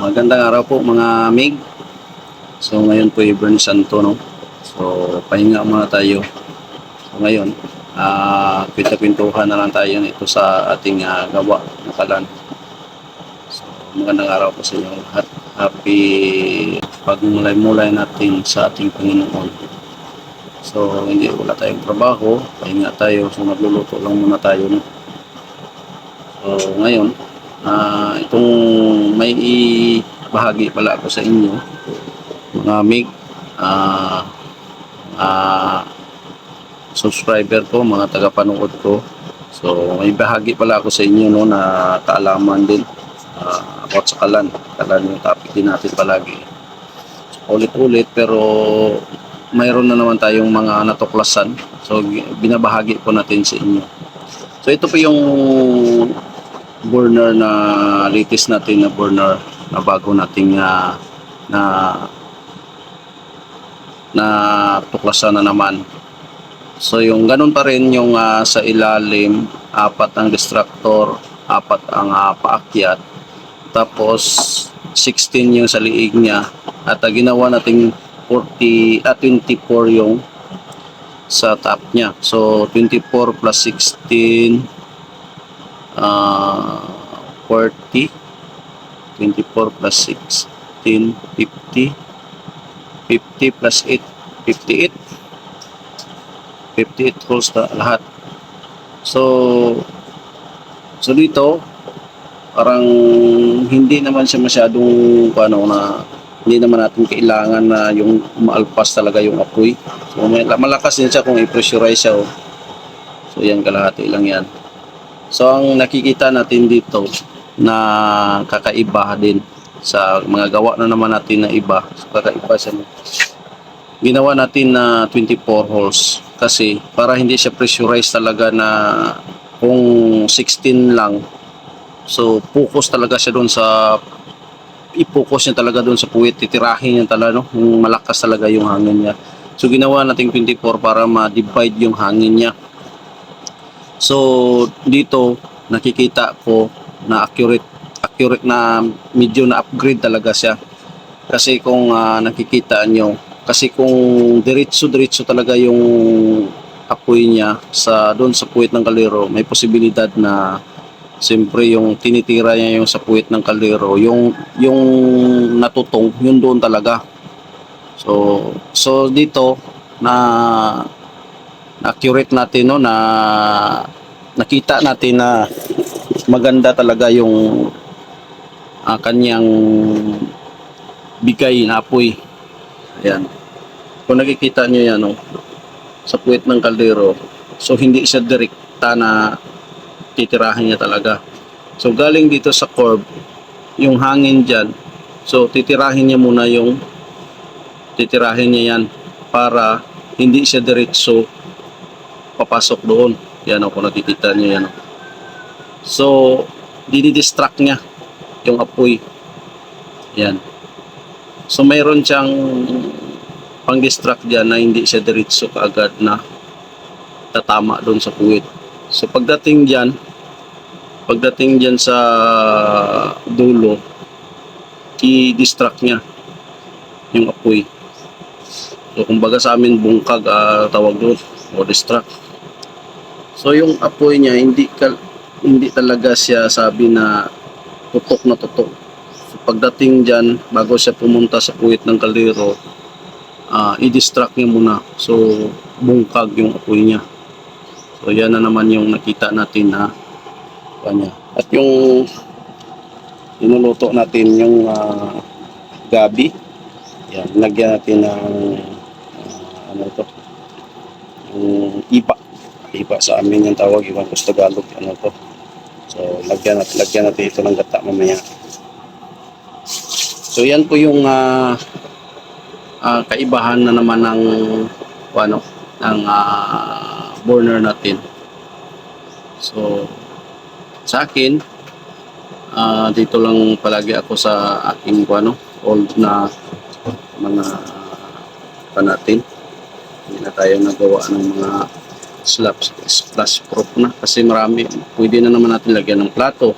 Magandang araw po mga mig. So ngayon po Ibern Santo no. So pahinga muna tayo. So ngayon, ah pinta-pintuhan na lang tayo nito sa ating ah, gawa na kalan. So magandang araw po sa inyo lahat. Happy pagmulay-mulay natin sa ating Panginoon. So hindi wala tayong trabaho, pahinga tayo. So magluluto lang muna tayo no. So ngayon, ah itong may bahagi pala ako sa inyo mga mig ah ah, subscriber ko mga tagapanood ko. So may bahagi pala ako sa inyo no na kaalaman din. Ah, about sa kalan. Kalan yung topic din natin palagi. Ulit-ulit pero mayroon na naman tayong mga natuklasan. So gi- binabahagi po natin sa inyo. So ito po yung burner na latest natin na burner na bago nating ah, na na tuklasan na naman. So yung ganun pa rin yung ah, sa ilalim, apat ang distractor, apat ang ah, paakyat, tapos 16 yung sa liig niya at ah, ginawa nating 40 at 24 yung sa top niya. So 24 plus 16 ah 40 24 plus 16 50 50 plus 8 58 58 holes na lahat. So so dito parang hindi naman siya masyadong ano na hindi naman natin kailangan na yung maalpas talaga yung apoy. So malakas din siya kung i-pressurize siya oh. so yan kalahati lang yan So ang nakikita natin dito na kakaiba din sa mga gawa na naman natin na iba. So, kakaiba siya. Ginawa natin na 24 holes kasi para hindi siya pressurized talaga na kung 16 lang. So focus talaga siya doon sa i-focus niya talaga doon sa puwit, titirahin niya talaga, no? Malakas talaga yung hangin niya. So ginawa natin 24 para ma-divide yung hangin niya. So dito nakikita ko na accurate accurate na medyo na upgrade talaga siya. Kasi kung ah, nakikita nyo, kasi kung diretso diretso talaga yung apoy niya sa doon sa puwit ng kalero, may posibilidad na siyempre yung tinitira niya yung sa puwit ng kalero, yung yung natutong, yun doon talaga. So so dito na accurate natin no na nakita natin na maganda talaga yung ah, kanyang bigay na apoy. Ayan. Kung nakikita nyo yan, no, sa puwit ng kaldero, so hindi siya direkta na titirahin niya talaga. So galing dito sa curb, yung hangin dyan, so titirahin niya muna yung titirahin niya yan para hindi siya diretso papasok doon. Yan o, kung nakikita niyo yan. o. So, dinidistract niya yung apoy. Yan. So, mayroon siyang pang-distract dyan na hindi siya diretso kaagad na tatama doon sa puwit. So, pagdating dyan, pagdating dyan sa dulo, i-distract niya yung apoy. So, kumbaga sa amin, bungkag ah, tawag doon, o distract. So yung apoy niya hindi ka, hindi talaga siya sabi na tutok na tutok. So, pagdating diyan bago siya pumunta sa puwit ng kaldero, ah i-distract niya muna. So bungkag yung apoy niya. So yan na naman yung nakita natin na kanya. At yung inuluto natin yung ah, gabi. Yan, lagyan natin ng ah, ano to? Yung iba iba sa amin yung tawag, ibang ko sa Tagalog, ano to. So, lagyan natin, lagyan natin ito ng gata mamaya. So, yan po yung ah, ah, kaibahan na naman ng ano, ng ah, burner natin. So, sa akin, ah, dito lang palagi ako sa aking ano, old na mga pa natin. Hindi na tayo nagawa ng mga slabs splash proof na kasi marami pwede na naman natin lagyan ng plato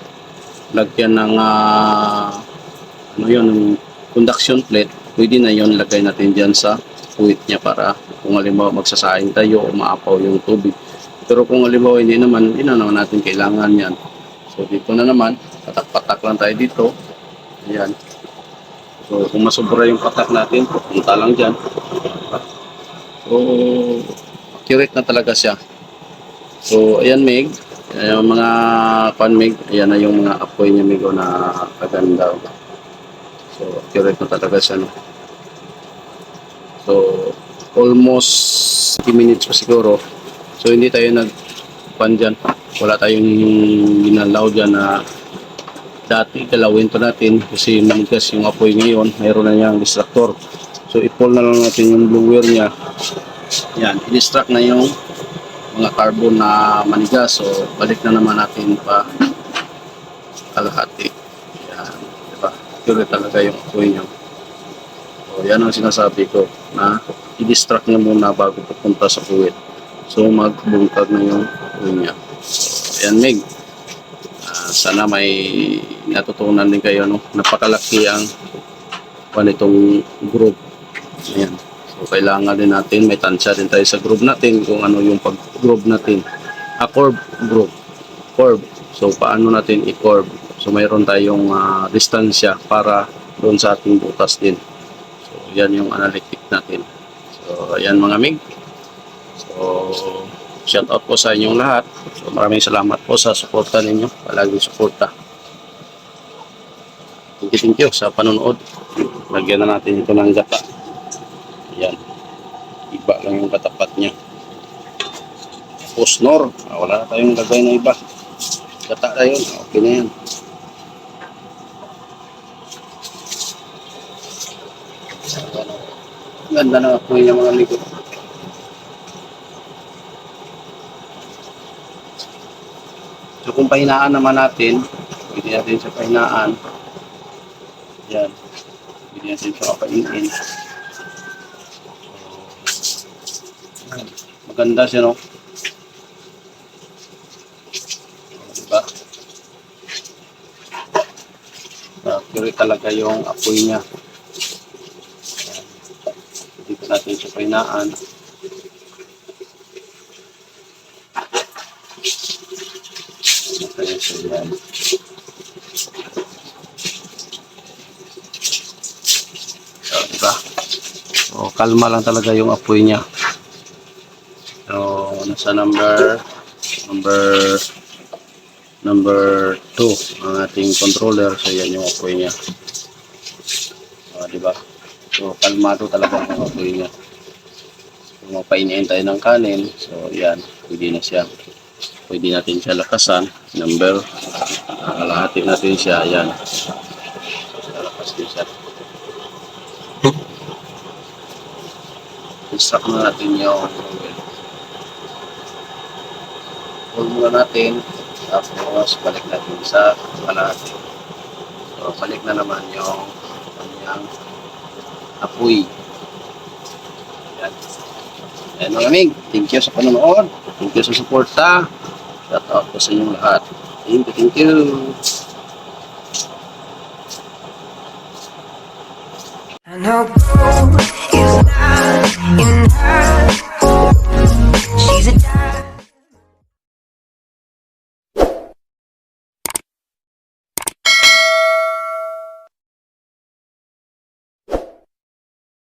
lagyan ng ah, ano yun, yung conduction plate, pwede na yun lagay natin dyan sa puwit niya para kung halimbawa magsasaing tayo o maapaw yung tubig. Pero kung halimbawa hindi naman, hindi na naman natin kailangan yan. So dito na naman, patak-patak lang tayo dito. Ayan. So kung masobra yung patak natin, pupunta lang dyan. So accurate na talaga siya. So ayan Meg, Ayan, mga pan Meg, ayan na yung mga apoy niya Meg oh, na kaganda. So accurate na talaga siya no. So almost 50 minutes pa siguro. So hindi tayo nag pan dyan. Wala tayong ginalaw dyan na dati galawin to natin kasi manigas yung apoy ngayon. Mayroon na niyang distractor. So i-pull na lang natin yung blower niya. Yan, i-distract na yung mga carbon na manigas. So balik na naman natin pa kalahati. Yan, diba? Pure talaga yung apoy niya. So yan ang sinasabi ko na i-distract niya muna bago pupunta sa kuwit. So magbungkag na yung apoy niya. So, ayan Meg. Ah, sana may natutunan din kayo no. Napakalaki ang panitong group. Ayan. So kailangan din natin may tansya din tayo sa group natin kung ano yung pag-group natin. A curve group. Curve. So paano natin i-curve? So mayroon tayong ah, distansya para doon sa ating butas din. So yan yung analytic natin. So ayan mga mig. So shout out po sa inyong lahat. So maraming salamat po sa suporta ninyo. Palaging suporta. Thank you, thank you sa panonood. Lagyan na natin ito ng gata. Yung katapat niya. Posnor. Ah, wala na tayong lagay na iba. Gata na yun. Okay na yan. Ganda na ako yung mga likod. So kung pahinaan naman natin, pwede natin sa pahinaan. Yan. Pwede natin siya kapainin. So, yan. Maganda siya, no? Diba? Accurate talaga yung apoy niya. Yan. Dito natin siya pahinaan. Kaya siya yan. So, diba? So, kalma lang talaga yung apoy niya. So, nasa number number number 2 ang ating controller. So, yan yung apoy niya. So, diba? So, kalmado talaga yung apoy niya. Kung mapainiin tayo ng kanin, so, yan. Pwede na siya. Pwede natin siya lakasan. Number, uh, kalahati natin siya. Yan. Lalakas din siya. Instruct na natin yung muna natin tapos balik natin sa kalahati. So, balik na naman yung kanyang apoy. Yan. Yan mga amig. Thank you sa panonood. Thank you sa suporta. Shout out po sa inyong lahat. Thank you, thank you. I know